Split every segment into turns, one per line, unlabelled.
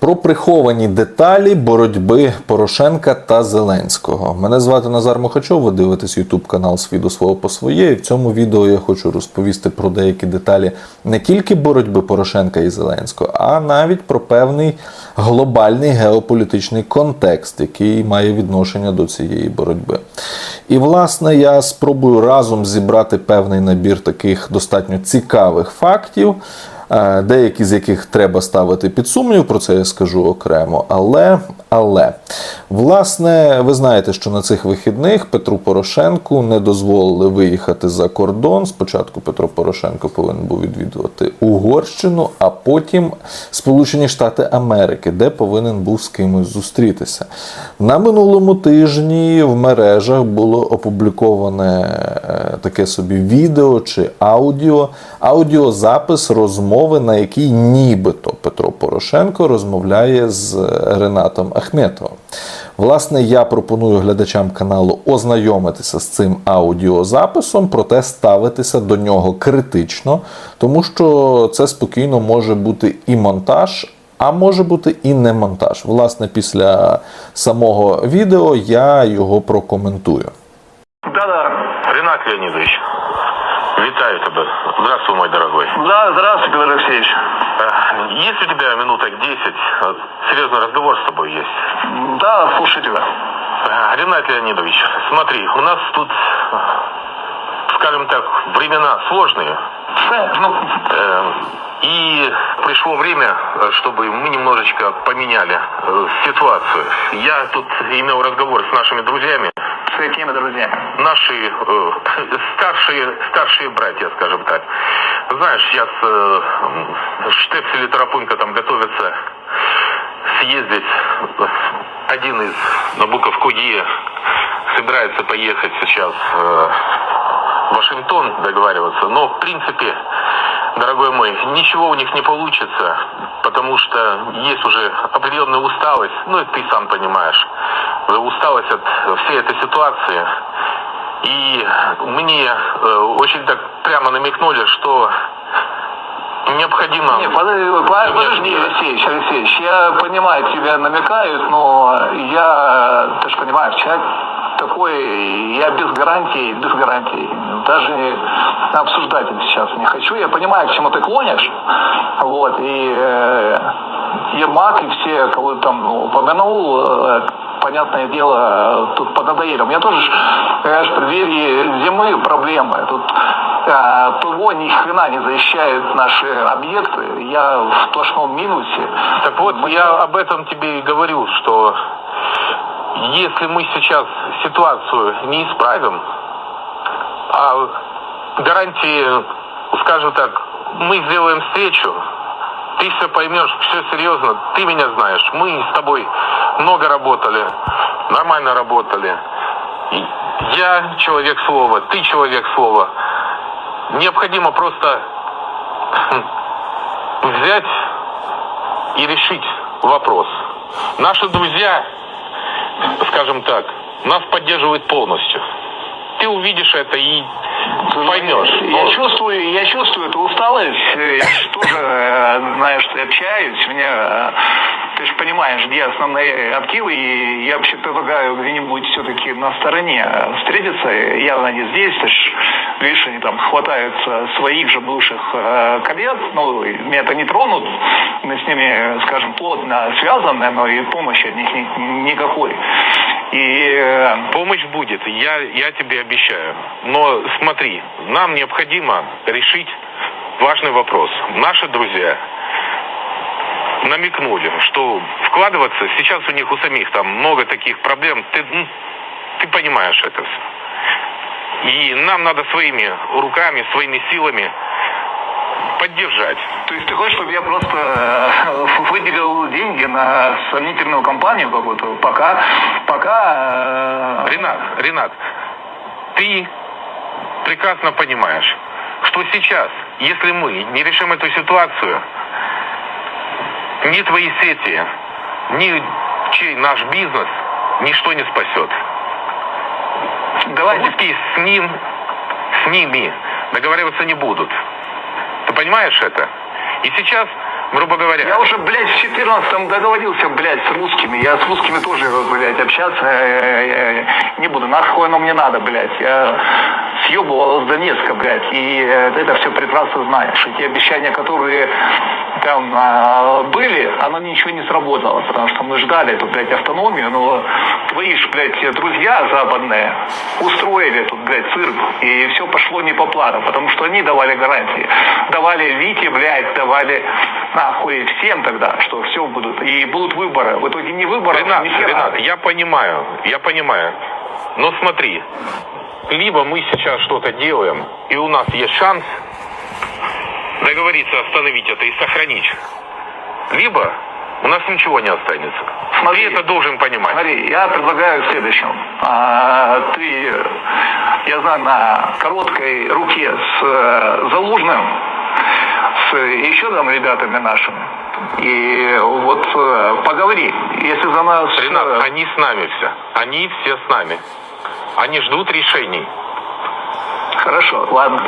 Про приховані деталі боротьби Порошенка та Зеленського. Мене звати Назар Мохачов. Ви дивитесь Ютуб канал Свій до свого по своє. І в цьому відео я хочу розповісти про деякі деталі не тільки боротьби Порошенка і Зеленського, а навіть про певний глобальний геополітичний контекст, який має відношення до цієї боротьби. І власне я спробую разом зібрати певний набір таких достатньо цікавих фактів. Е, Деякі з яких треба ставити під сумнів, про це я скажу окремо. Але, але, власне, ви знаєте, що на цих вихідних Петру Порошенку не дозволили виїхати за кордон. Спочатку Петро Порошенко повинен був відвідувати Угорщину, а потім Сполучені Штати Америки, де повинен був з кимось зустрітися. На минулому тижні в мережах було опубліковане е, таке собі відео чи аудіо, аудіозапис розмови, на якій нібито Петро Порошенко розмовляє з Ренатом Ахметовим. Власне, я пропоную глядачам каналу ознайомитися з цим аудіозаписом, проте ставитися до нього критично, тому що це спокійно може бути і монтаж, а може бути і не монтаж. Власне, після самого відео я його прокоментую.
Да-да.
Ренат Леонидович, витаю тебя. Здравствуй, мой дорогой.
Да, здравствуй, Петр Алексеевич.
Э, Есть у тебя минуток 10? Э, Серьезный разговор с тобой есть.
Да, слушай тебя.
Э, Ренат Леонидович, смотри, у нас тут, скажем так, времена сложные.
Ну,
И пришло время, чтобы мы немножечко поменяли ситуацию. Я тут имел разговор с нашими друзьями.
С какими друзьями?
наши э, старшие, старшие братья, скажем так. Знаешь, сейчас э, Штепсель и Тарапунька там готовятся съездить. Один из Набуков Кудье собирается поехать сейчас э, в Вашингтон договариваться. Но, в принципе, дорогой мой, ничего у них не получится, потому что есть уже определенная усталость. Ну, и ты сам понимаешь. Уже усталость от всей этой ситуации. И мне э, очень так прямо намекнули, что необходимо...
Не, подожди, подожди, Алексеевич, Алексеевич, я понимаю, тебя намекают, но я, ты же понимаешь, человек такой, я без гарантий, без гарантий, даже обсуждать это сейчас не хочу. Я понимаю, к чему ты клонишь, вот, и э, Ермак, и все, кого там ну, упомянул, э, понятное дело, тут поднадоели. У меня тоже, понимаешь, в преддверии зимы проблемы. Тут э, ПВО ни хрена не защищает наши объекты. Я в сплошном минусе.
Так вот, я об этом тебе и говорю, что если мы сейчас ситуацию не исправим, а гарантии, скажем так, мы сделаем встречу, ты все поймешь, все серьезно, ты меня знаешь, мы с тобой много работали, нормально работали. Я человек слова, ты человек слова. Необходимо просто взять и решить вопрос. Наши друзья, скажем так, нас поддерживают полностью. Ты увидишь это и поймешь.
Я
Ну,
чувствую, я чувствую эту усталость. Я ж тоже, э, знаешь, что общаюсь. Мне, э, ты же понимаешь, где основные активы. И я вообще предлагаю где-нибудь все-таки на стороне встретиться. Явно не здесь. Ты ж, видишь, они там хватаются своих же бывших э, коллег. Ну, меня это не тронут. Мы с ними, скажем, плотно связаны, но и помощи от них ни- никакой. И э,
Помощь будет, я, я тебе обещаю. Но смотри, нам необходимо решить важный вопрос. Наши друзья намекнули, что вкладываться, сейчас у них у самих там много таких проблем, ты, ты понимаешь это все. И нам надо своими руками, своими силами поддержать.
То есть ты хочешь, чтобы я просто э, выделил деньги на сомнительную компанию какую-то? Пока, пока... э,
Ренат, Ренат, ты прекрасно понимаешь, что сейчас, если мы не решим эту ситуацию, ни твои сети, ни чей наш бизнес ничто не спасет.
Давайте,
Русские с ним, с ними договариваться не будут. Ты понимаешь это? И сейчас грубо говоря.
Я уже, блядь, в 14-м договорился, блядь, с русскими. Я с русскими тоже, блядь, общаться э, э, не буду. Нахуй оно мне надо, блядь. Я съебывал с Донецка, блядь. И э, это все прекрасно знаешь. И те обещания, которые там а, были, оно ничего не сработало. Потому что мы ждали эту, блядь, автономию. Но твои ж, блядь, друзья западные устроили тут, блядь, цирк. И все пошло не по плану. Потому что они давали гарантии. Давали Вите, блядь, давали нахуй всем тогда, что все будут. И будут выборы. В итоге не выборы,
Ренат,
ни хера.
Ренат, я понимаю, я понимаю. Но смотри, либо мы сейчас что-то делаем, и у нас есть шанс договориться остановить это и сохранить, либо у нас ничего не останется.
Смотри.
Ты это должен понимать.
Смотри, я предлагаю в следующем. А, ты, я знаю, на короткой руке с э, Залужным, с еще там ребятами нашими. И вот э, поговори, если за нас... э,
Ренат, они с нами все. Они все с нами. Они ждут решений.
Хорошо, ладно.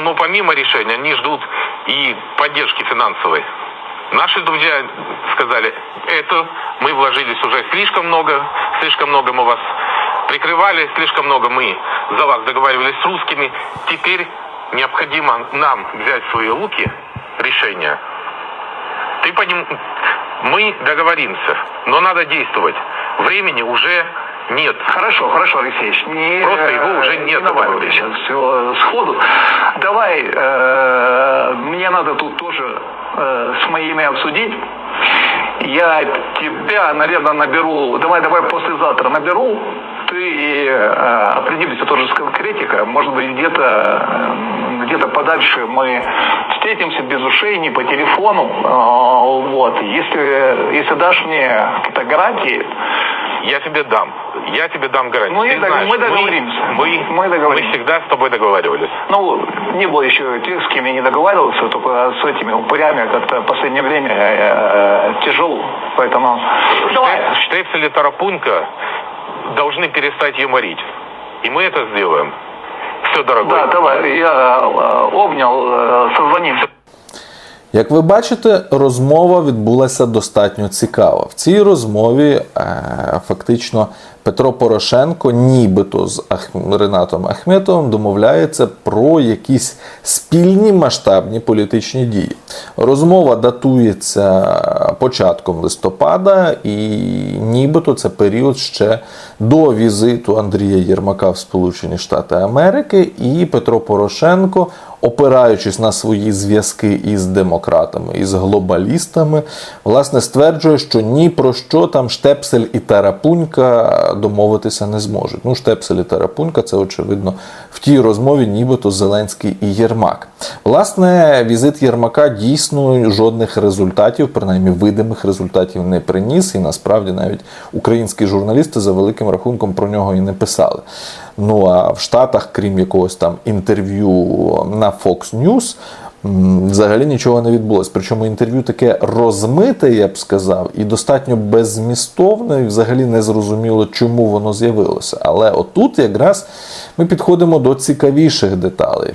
Но помимо решения, они ждут и поддержки финансовой. Наши друзья сказали, это мы вложились уже слишком много, слишком много мы вас прикрывали, слишком много мы за вас договаривались с русскими. Теперь необходимо нам взять в свои руки решение. Ты поним... Мы договоримся, но надо действовать. Времени уже нет.
Хорошо, хорошо, Алексеевич. Не,
Просто его уже
э,
нет
Не сейчас все сходу. Давай, э, мне надо тут тоже э, с моими обсудить. Я тебя, наверное, наберу. Давай, давай послезавтра наберу. Ты э, определишься тоже с конкретикой. Может быть, где-то э, где-то подальше мы встретимся без ушей, не по телефону. Э, вот. Если, если дашь мне гарантии,
Я тебе дам. Я тебе дам гарантию.
И
Ты
дог-
знаешь,
мы договоримся.
Мы,
Мы договоримся.
мы всегда с тобой договаривались.
Ну, не было еще тех, с кем я не договаривался, только с этими упырями как-то в последнее время э, э, тяжело. Поэтому давай.
Штеп- Штепсель и Тарапунька должны перестать юморить. И мы это сделаем. Все, дорогой.
Да, давай. Я э, обнял, э, созвонимся.
Як ви бачите, розмова відбулася достатньо цікава. В цій розмові е, фактично Петро Порошенко, нібито з. Ренатом Ахметовим, домовляється про якісь спільні масштабні політичні дії. Розмова датується початком листопада, і нібито це період ще до візиту Андрія Єрмака в Сполучені Штати Америки, і Петро Порошенко опираючись на свої зв'язки із демократами, із глобалістами, власне стверджує, що ні про що там Штепсель і Тарапунька домовитися не зможуть. Ну, Штепсель і Тарапунька це очевидно в тій розмові, нібито Зеленський і Єрмак. Власне, візит Єрмака дійсно жодних результатів, принаймні видимих результатів, не приніс, і насправді навіть українські журналісти за великим рахунком про нього і не писали. Ну а в Штатах, крім якогось там інтерв'ю на Fox News, взагалі нічого не відбулося. Причому інтерв'ю таке розмите, я б сказав, і достатньо беззмістовне, і взагалі не зрозуміло, чому воно з'явилося. Але отут якраз ми підходимо до цікавіших деталей.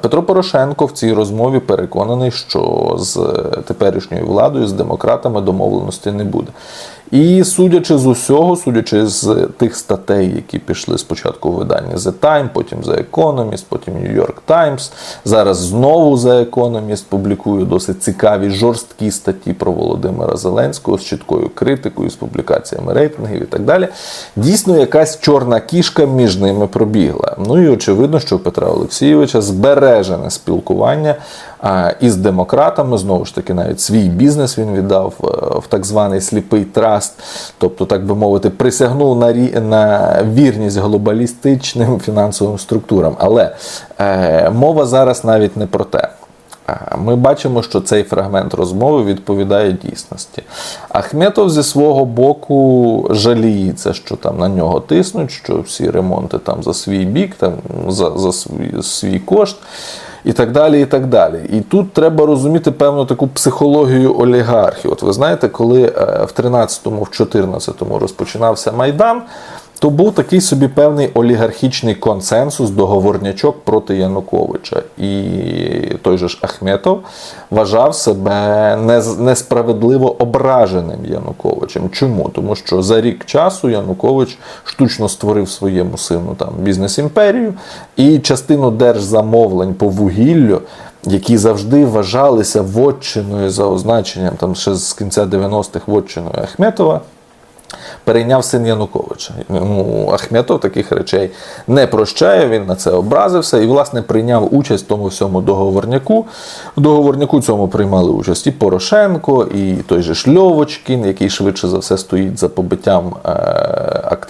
Петро Порошенко в цій розмові переконаний, що з теперішньою владою, з демократами домовленості не буде. І судячи з усього, судячи з тих статей, які пішли спочатку в виданні The Time, потім The Economist, потім New York Times, зараз знову The Economist публікує досить цікаві жорсткі статті про Володимира Зеленського з чіткою критикою, з публікаціями рейтингів і так далі. Дійсно, якась чорна кішка між ними пробігла. Ну і очевидно, що у Петра Олексійовича збережене спілкування із демократами. Знову ж таки, навіть свій бізнес він віддав е, в так званий сліпий траст, тобто, так би мовити, присягнув на, рі- на вірність глобалістичним фінансовим структурам. Але е, мова зараз навіть не про те. Ми бачимо, що цей фрагмент розмови відповідає дійсності. Ахметов зі свого боку жаліється, що там на нього тиснуть, що всі ремонти там за свій бік, там за, за свій, свій кошт. І так далі, і так далі. І тут треба розуміти певну таку психологію олігархів. От ви знаєте, коли е, в 13-му, в 14-му розпочинався Майдан, то був такий собі певний олігархічний консенсус, договорнячок проти Януковича. І той же ж Ахметов вважав себе несправедливо ображеним Януковичем. Чому? Тому що за рік часу Янукович штучно створив своєму сину там бізнес-імперію, і частину держзамовлень по вугіллю. Які завжди вважалися вотчиною за означенням там ще з кінця 90-х вотчиною Ахметова, перейняв син Януковича. Ну, Ахметов таких речей не прощає, він на це образився і, власне, прийняв участь в тому всьому договорняку. В договорняку цьому приймали участь і Порошенко, і той же Шльовочкін, який швидше за все стоїть за побиттям е-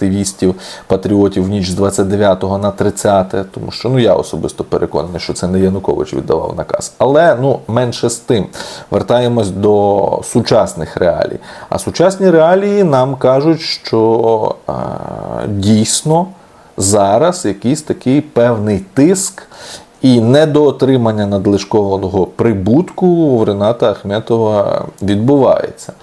активістів, патріотів в ніч з 29 на 30, тому що ну, я особисто переконаний, що це не Янукович віддавав наказ. Але ну, менше з тим. Вертаємось до сучасних реалій. А сучасні реалії нам кажуть, що е, дійсно зараз якийсь такий певний тиск і недоотримання надлишкованого прибутку в Рената Ахметова відбувається.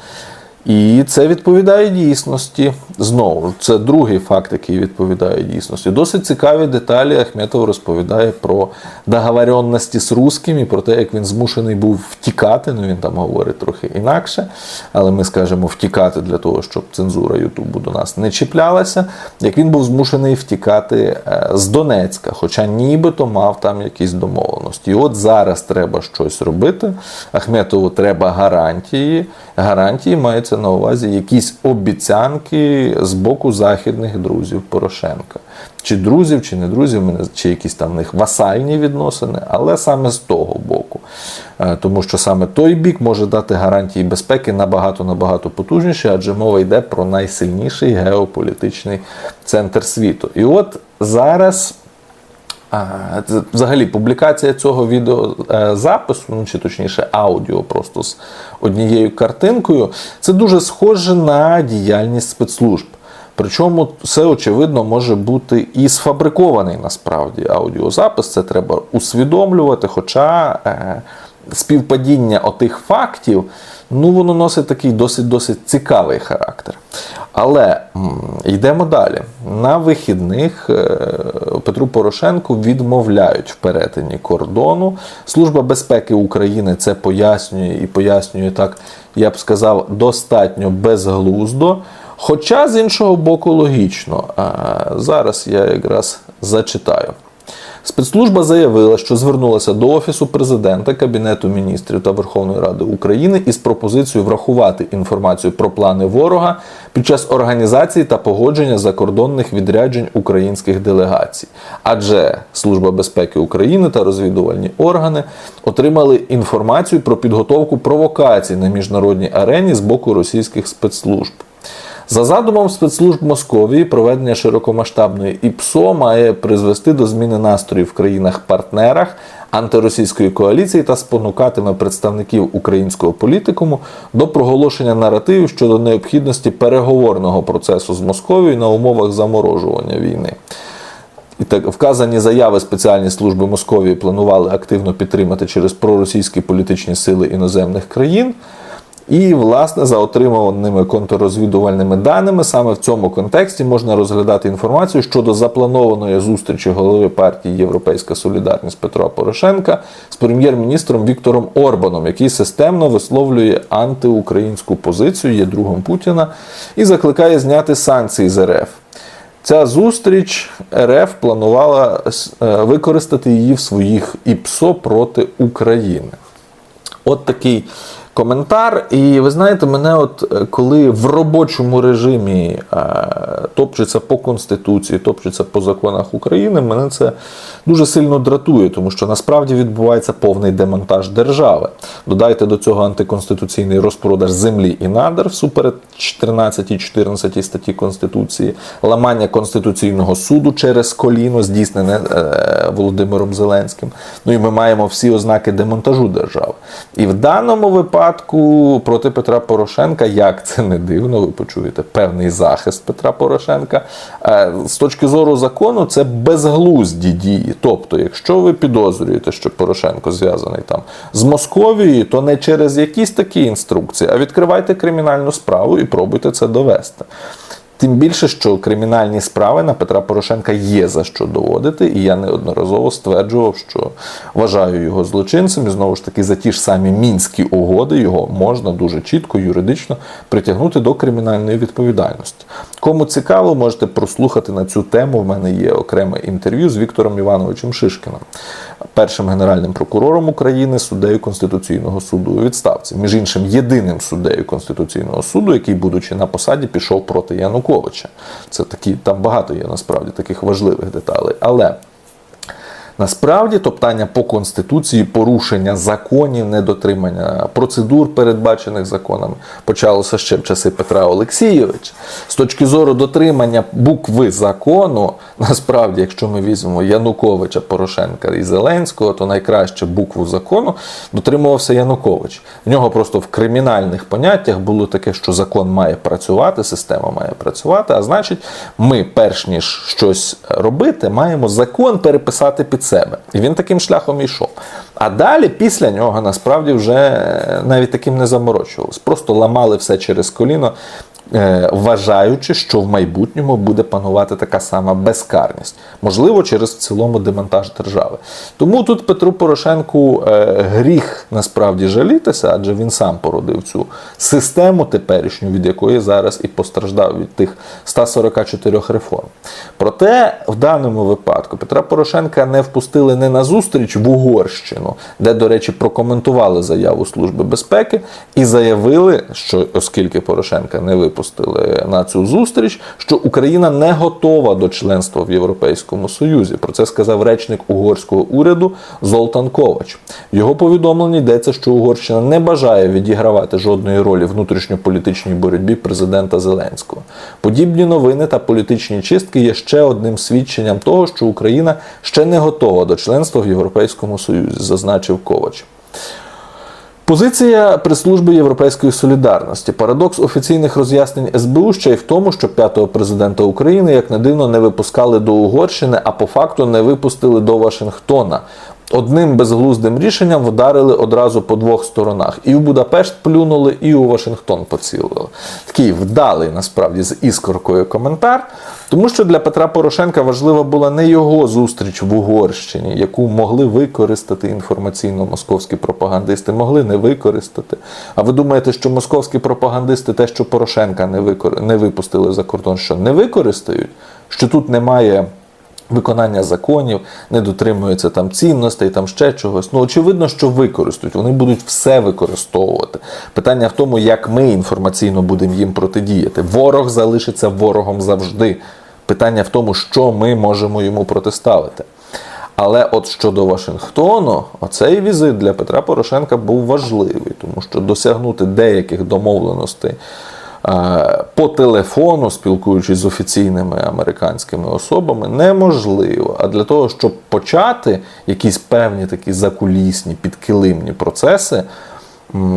І це відповідає дійсності. Знову, це другий факт, який відповідає дійсності. Досить цікаві деталі Ахметов розповідає про договоренності з русскими, про те, як він змушений був втікати. Ну він там говорить трохи інакше, але ми скажемо втікати для того, щоб цензура Ютубу до нас не чіплялася. Як він був змушений втікати е, з Донецька, хоча нібито мав там якісь домовленості. І от зараз треба щось робити. Ахметову треба гарантії. Гарантії маються на увазі якісь обіцянки з боку західних друзів Порошенка. Чи друзів, чи не друзів, чи якісь там в них васальні відносини, але саме з того боку. Е, Тому що саме той бік може дати гарантії безпеки набагато набагато потужніше, адже мова йде про найсильніший геополітичний центр світу. І от зараз. Взагалі, публікація цього відеозапису, ну чи точніше аудіо, просто з однією картинкою, це дуже схоже на діяльність спецслужб. Причому це, очевидно, може бути і сфабрикований насправді аудіозапис. Це треба усвідомлювати. Хоча е, співпадіння отих фактів, ну воно носить такий досить досить цікавий характер. Але йдемо далі. На вихідних е, Петру Порошенку відмовляють в перетині кордону. Служба безпеки України це пояснює і пояснює так, я б сказав, достатньо безглуздо. Хоча з іншого боку логічно. Зараз я якраз зачитаю. Спецслужба заявила, що звернулася до Офісу президента, Кабінету міністрів та Верховної Ради України із пропозицією врахувати інформацію про плани ворога під час організації та погодження закордонних відряджень українських делегацій. Адже Служба безпеки України та розвідувальні органи отримали інформацію про підготовку провокацій на міжнародній арені з боку російських спецслужб. За задумом спецслужб Московії, проведення широкомасштабної ІПСО має призвести до зміни настроїв в країнах-партнерах антиросійської коаліції та спонукатиме представників українського політикуму до проголошення наративів щодо необхідності переговорного процесу з Московією на умовах заморожування війни. І так вказані заяви спеціальні служби Московії планували активно підтримати через проросійські політичні сили іноземних країн. І, власне, за отриманими контррозвідувальними даними, саме в цьому контексті можна розглядати інформацію щодо запланованої зустрічі голови партії Європейська Солідарність Петра Порошенка з прем'єр-міністром Віктором Орбаном, який системно висловлює антиукраїнську позицію, є другом Путіна, і закликає зняти санкції з РФ. Ця зустріч РФ планувала е, використати її в своїх ІПСО проти України. От такий коментар. І ви знаєте, мене, от е, коли в робочому режимі е, топчеться по Конституції, топчеться по законах України, мене це дуже сильно дратує, тому що насправді відбувається повний демонтаж держави. Додайте до цього антиконституційний розпродаж землі і надр всуперед 13 і 14 статті Конституції, ламання Конституційного суду через коліно, здійснене е, Володимиром Зеленським. Ну і ми маємо всі ознаки демонтажу держави. І в даному випадку проти Петра Порошенка, як це не дивно, ви почуєте певний захист Петра Порошенка. Е, З точки зору закону, це безглузді дії. Тобто, якщо ви підозрюєте, що Порошенко зв'язаний там з Московією, то не через якісь такі інструкції, а відкривайте кримінальну справу і пробуйте це довести. Тим більше, що кримінальні справи на Петра Порошенка є за що доводити, і я неодноразово стверджував, що вважаю його злочинцем, і знову ж таки за ті ж самі мінські угоди його можна дуже чітко юридично притягнути до кримінальної відповідальності. Кому цікаво, можете прослухати на цю тему. В мене є окреме інтерв'ю з Віктором Івановичем Шишкіним, першим генеральним прокурором України, суддею Конституційного суду у відставці. Між іншим, єдиним суддею Конституційного суду, який, будучи на посаді, пішов проти Януковича. Це такі там багато є насправді таких важливих деталей. Але Насправді, топтання по конституції, порушення законів, недотримання процедур, передбачених законами, почалося ще в часи Петра Олексійовича. З точки зору дотримання букви закону, насправді, якщо ми візьмемо Януковича, Порошенка і Зеленського, то найкраще букву закону дотримувався Янукович. В нього просто в кримінальних поняттях було таке, що закон має працювати, система має працювати. А значить, ми, перш ніж щось робити, маємо закон переписати під себе. І він таким шляхом йшов. А далі, після нього, насправді вже е, навіть таким не заморочувалось. Просто ламали все через коліно. Е, Вважаючи, що в майбутньому буде панувати така сама безкарність, можливо, через в цілому демонтаж держави. Тому тут Петру Порошенку е, гріх насправді жалітися, адже він сам породив цю систему теперішню, від якої зараз і постраждав від тих 144 реформ. Проте в даному випадку Петра Порошенка не впустили не на зустріч в Угорщину, де, до речі, прокоментували заяву Служби безпеки і заявили, що оскільки Порошенка не випустили на цю зустріч, що Україна не готова до членства в Європейському Союзі. Про це сказав речник угорського уряду Золтан Ковач. В його повідомленні йдеться, що Угорщина не бажає відігравати жодної ролі внутрішньополітичній боротьбі президента Зеленського. Подібні новини та політичні чистки є ще одним свідченням того, що Україна ще не готова до членства в Європейському Союзі, зазначив Ковач. Позиція прес-служби Європейської солідарності. Парадокс офіційних роз'яснень СБУ ще й в тому, що п'ятого президента України, як не дивно, не випускали до Угорщини, а по факту не випустили до Вашингтона. Одним безглуздим рішенням вдарили одразу по двох сторонах. І в Будапешт плюнули, і у Вашингтон поцілили. Такий вдалий насправді з іскоркою коментар. Тому що для Петра Порошенка важлива була не його зустріч в Угорщині, яку могли використати інформаційно-московські пропагандисти, могли не використати. А ви думаєте, що московські пропагандисти те, що Порошенка не, викор... не випустили за кордон, що не використають? Що тут немає виконання законів, не дотримуються там цінностей, там ще чогось. Ну, очевидно, що використають. Вони будуть все використовувати. Питання в тому, як ми інформаційно будемо їм протидіяти. Ворог залишиться ворогом завжди. Питання в тому, що ми можемо йому протиставити. Але от щодо Вашингтону, оцей візит для Петра Порошенка був важливий, тому що досягнути деяких домовленостей по телефону, спілкуючись з офіційними американськими особами, неможливо. А для того, щоб почати якісь певні такі закулісні, підкилимні процеси,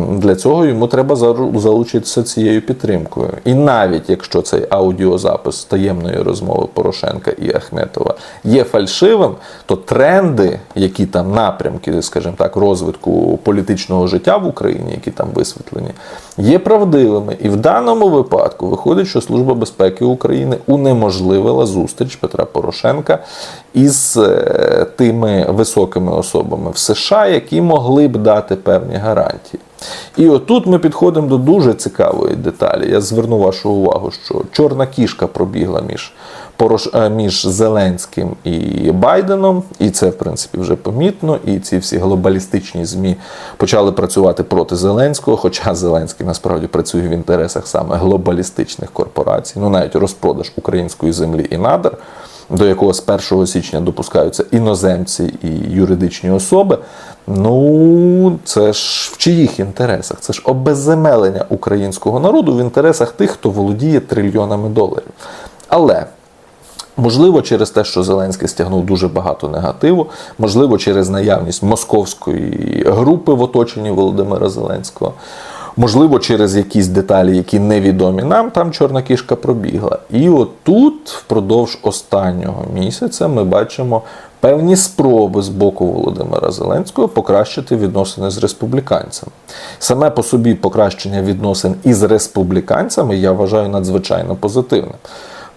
для цього йому треба залучитися цією підтримкою. І навіть якщо цей аудіозапис таємної розмови Порошенка і Ахметова є фальшивим, то тренди, які там напрямки, скажімо так, розвитку політичного життя в Україні, які там висвітлені, є правдивими. І в даному випадку виходить, що Служба безпеки України унеможливила зустріч Петра Порошенка із е, тими високими особами в США, які могли б дати певні гарантії. І отут ми підходимо до дуже цікавої деталі. Я зверну вашу увагу, що чорна кішка пробігла між, Порош... е, між Зеленським і Байденом, і це, в принципі, вже помітно. І ці всі глобалістичні ЗМІ почали працювати проти Зеленського, хоча Зеленський насправді працює в інтересах саме глобалістичних корпорацій, ну навіть розпродаж української землі і надр до якого з 1 січня допускаються іноземці і юридичні особи. Ну, це ж в чиїх інтересах? Це ж обезземелення українського народу в інтересах тих, хто володіє трильйонами доларів. Але. Можливо, через те, що Зеленський стягнув дуже багато негативу, можливо, через наявність московської групи в оточенні Володимира Зеленського, можливо, через якісь деталі, які невідомі нам, там чорна кішка пробігла. І отут, впродовж останнього місяця, ми бачимо певні спроби з боку Володимира Зеленського покращити відносини з республіканцями. Саме по собі покращення відносин із республіканцями я вважаю надзвичайно позитивним.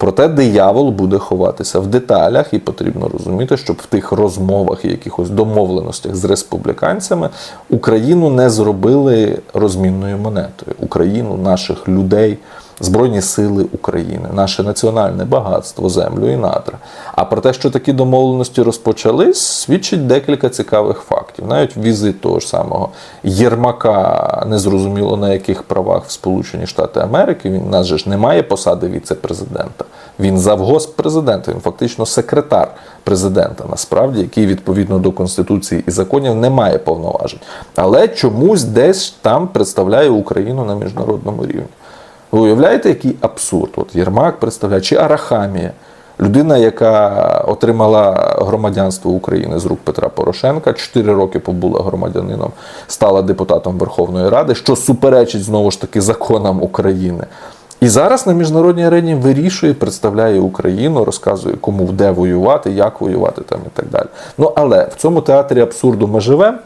Проте диявол буде ховатися в деталях, і потрібно розуміти, щоб в тих розмовах і якихось домовленостях з республіканцями Україну не зробили розмінною монетою. Україну, наших людей, Збройні сили України, наше національне багатство, землю і надра. А про те, що такі домовленості розпочались, свідчить декілька цікавих фактів. Навіть візит того ж самого Єрмака, незрозуміло на яких правах в Сполучені Штати Америки. Він у нас же ж немає посади віце-президента. Він завгосп президента, він фактично секретар президента, насправді, який відповідно до конституції і законів не має повноважень. Але чомусь десь там представляє Україну на міжнародному рівні. Ви уявляєте, який абсурд? От Єрмак представляє, чи Арахамія, людина, яка отримала громадянство України з рук Петра Порошенка, 4 роки побула громадянином, стала депутатом Верховної Ради, що суперечить знову ж таки законам України. І зараз на міжнародній арені вирішує, представляє Україну, розказує, кому де воювати, як воювати там і так далі. Ну але в цьому театрі абсурду ми живемо.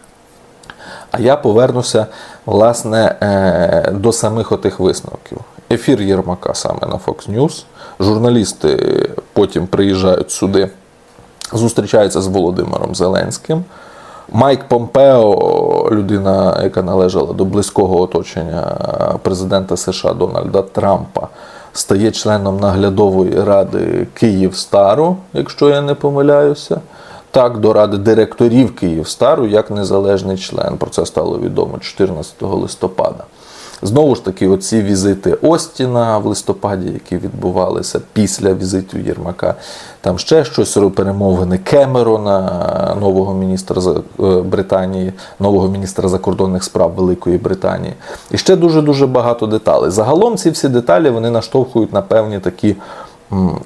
А я повернуся власне е, до самих отих висновків. Ефір Єрмака саме на Fox News. Журналісти потім приїжджають сюди, зустрічаються з Володимиром Зеленським. Майк Помпео, людина, яка належала до близького оточення президента США Дональда Трампа, стає членом наглядової ради Київстару, якщо я не помиляюся. Так, до ради директорів Київстару як незалежний член. Про це стало відомо 14 листопада. Знову ж таки, оці візити Остіна в листопаді, які відбувалися після візитів Єрмака, там ще щось перемовини Кемерона, нового міністра е, Британії, нового міністра закордонних справ Великої Британії. І ще дуже дуже багато деталей. Загалом ці всі деталі вони наштовхують на певні такі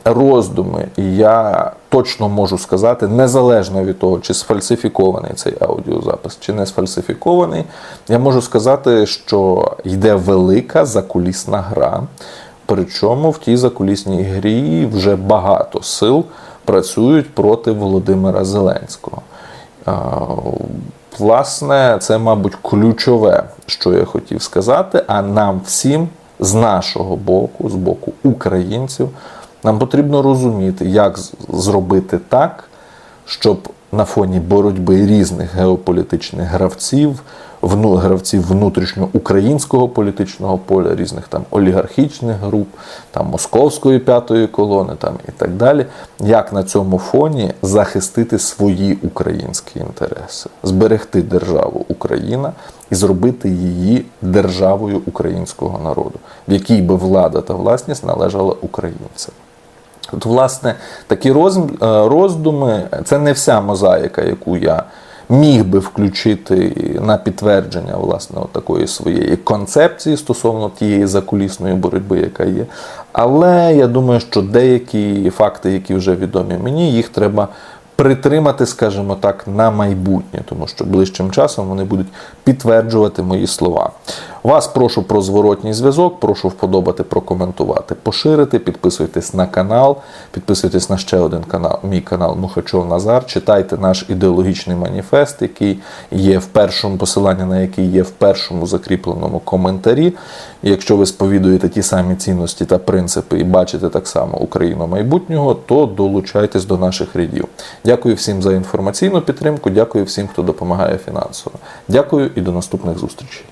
роздуми. І я точно можу сказати, незалежно від того, чи сфальсифікований цей аудіозапис, чи не сфальсифікований, я можу сказати, що йде велика закулісна гра. Причому в тій закулісній грі вже багато сил працюють проти Володимира Зеленського. Власне, це, мабуть, ключове, що я хотів сказати. А нам всім з нашого боку, з боку українців, нам потрібно розуміти, як зробити так, щоб на фоні боротьби різних геополітичних гравців, гравців внутрішньоукраїнського політичного поля, різних там олігархічних груп, там московської п'ятої колони, там і так далі, як на цьому фоні захистити свої українські інтереси, зберегти державу Україна і зробити її державою українського народу, в якій би влада та власність належала українцям. От, власне, такі е, роздуми це не вся мозаїка, яку я міг би включити на підтвердження власне такої своєї концепції стосовно тієї закулісної боротьби, яка є. Але я думаю, що деякі факти, які вже відомі мені, їх треба притримати, скажімо так, на майбутнє, тому що ближчим часом вони будуть підтверджувати мої слова. Вас прошу про зворотній зв'язок, прошу вподобати, прокоментувати, поширити, підписуйтесь на канал, підписуйтесь на ще один канал, мій канал Мухачов Назар. Читайте наш ідеологічний маніфест, який є в першому посиланні, на який є в першому закріпленому коментарі. Якщо ви сповідуєте ті самі цінності та принципи і бачите так само Україну майбутнього, то долучайтесь до наших рядів. Дякую всім за інформаційну підтримку. Дякую всім, хто допомагає фінансово. Дякую і до наступних зустрічей.